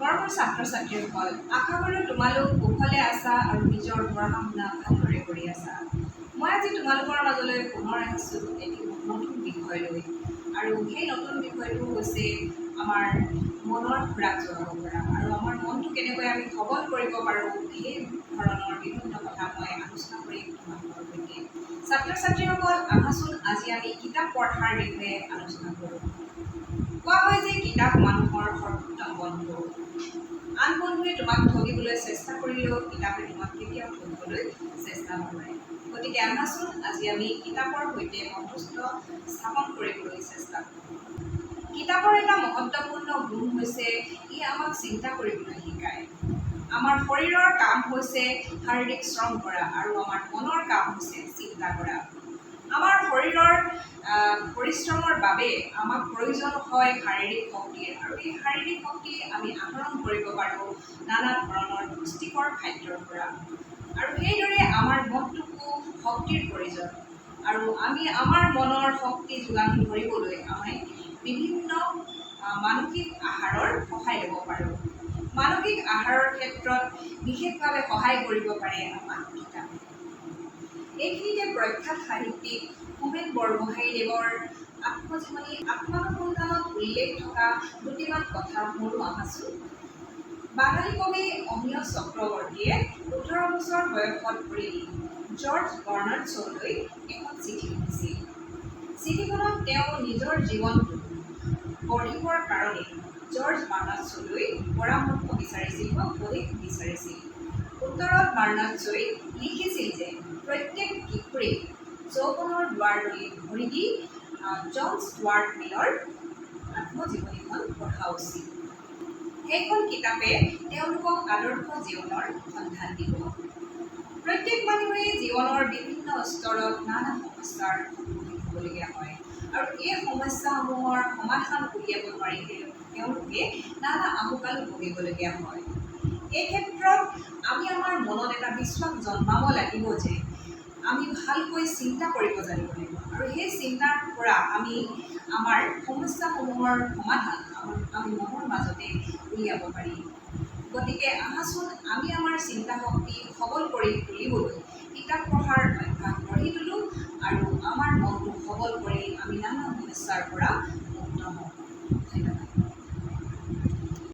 মৰমৰ ছাত্ৰ ছাত্ৰীসকল আশা কৰোঁ তোমালোক কুশলে আছা আৰু নিজৰ পঢ়া শুনা ভালদৰে কৰি আছা। মই আজি তোমালোকৰ মাজলৈ পুনৰ আহিছোঁ এটি নতুন বিষয় লৈ আৰু সেই নতুন বিষয়টো হৈছে আমাৰ মনৰ খোৰাক যোগাব পৰা। আৰু আমাৰ মনটো কেনেকৈ আমি সবল কৰিব পাৰোঁ সেই ধৰণৰ বিভিন্ন কথা মই আলোচনা কৰিম তোমালোকৰ সৈতে। ছাত্ৰ ছাত্ৰীসকল আহাচোন আজি আমি কিতাপ পঢ়াৰ বিষয়ে আলোচনা কৰোঁ। কোৱা হয় যে কিতাপ মানুহৰ সৰ্বোত্তম বন্ধু। আন বন্ধুৱে তোমাক ঠগিবলৈ চেষ্টা কৰিলেও কিতাপে তোমাক কেতিয়াও ঠগিবলৈ চেষ্টা নকৰে। গতিকে আহাচোন আজি আমি কিতাপৰ সৈতে বন্ধুত্ব স্থাপন কৰিবলৈ চেষ্টা কৰোঁ। কিতাপৰ এটা মহত্বপূৰ্ণ গুণ হৈছে ই আমাক চিন্তা কৰিবলৈ শিকায়। আমাৰ শৰীৰৰ কাম হৈছে শাৰীৰিক শ্ৰম কৰা আৰু আমাৰ মনৰ কাম হৈছে চিন্তা কৰা। আমাৰ শৰীৰৰ পৰিশ্ৰমৰ বাবে আমাক প্ৰয়োজন হয় শাৰীৰিক শক্তিৰ আৰু এই শাৰীৰিক শক্তি আমি আহৰণ কৰিব পাৰোঁ নানা ধৰণৰ পুষ্টিকৰ খাদ্যৰ পৰা। আৰু সেইদৰে আমাৰ মনটোকো শক্তিৰ প্ৰয়োজন। আৰু আমি আমাৰ মনৰ শক্তি যোগান ধৰিবলৈ আমি বিভিন্ন মানসিক আহাৰৰ সহায় ল'ব পাৰোঁ। মানসিক আহাৰৰ ক্ষেত্ৰত বিশেষভাৱে সহায় কৰিব পাৰে আমাক কিতাপে এইখিনিতে প্ৰখ্যাত সাহিত্যিক হোমেন বৰগোহাঞিদেৱৰ আত্মজীৱনী আত্মানুসন্ধানত উল্লেখ থকা দুটিমান কথা মোৰো আহাচোন বাঙালী কবি অমিয় চক্ৰৱৰ্তীয়ে ওঠৰ বছৰ বয়সত পৰি জৰ্জ বৰ্ণাৰ্ড শ্ব'লৈ এখন চিঠি লিখিছিল। চিঠিখনত তেওঁ নিজৰ জীৱনটো গঢ়িবৰ কাৰণে জৰ্জ বাৰ্নাৰ্ড শ্ব'লৈ পৰামৰ্শ বিচাৰিছিল বা উপদেশ বিচাৰিছিল। শ্ব'ই লিখিছিল যে প্ৰত্যেক কিশোৰে যৌৱনৰ দুৱাৰলৈ ভৰি দি আহ, জন ষ্টুৱাৰ্ট মিলৰ আত্মজীৱনীখন পঢ়া উচিত। সেইখন কিতাপে তেওঁলোকক আদৰ্শ জীৱনৰ সন্ধান দিব। প্ৰত্যেক মানুহেই জীৱনৰ বিভিন্ন স্তৰত নানা সমস্যাৰ সন্মুখীন হ'বলগীয়া হয় আৰু এই সমস্যাসমূহৰ সমাধান উলিয়াব নোৱাৰিলে তেওঁলোকে নানা আহুকালো ভুগিবলগীয়া হয়। এই ক্ষেত্ৰত আমি আমাৰ মনত এটা বিশ্বাস জন্মাব লাগিব যে আমি ভালকৈ চিন্তা কৰিব জানিব লাগিব। আৰু সেই চিন্তাৰ পৰা আমি আমাৰ সমস্যাসমূহৰ সমাধান আমি মনৰ মাজতে উলিয়াব পাৰিম গতিকে আহাচোন আমি আমাৰ চিন্তা শক্তি সবল কৰি তুলিবলৈ কিতাপ পঢ়াৰ অভ্যাস গঢ়ি তোলোঁ আৰু আমাৰ মনটো সবল কৰি আমি নানা সমস্যাৰ পৰা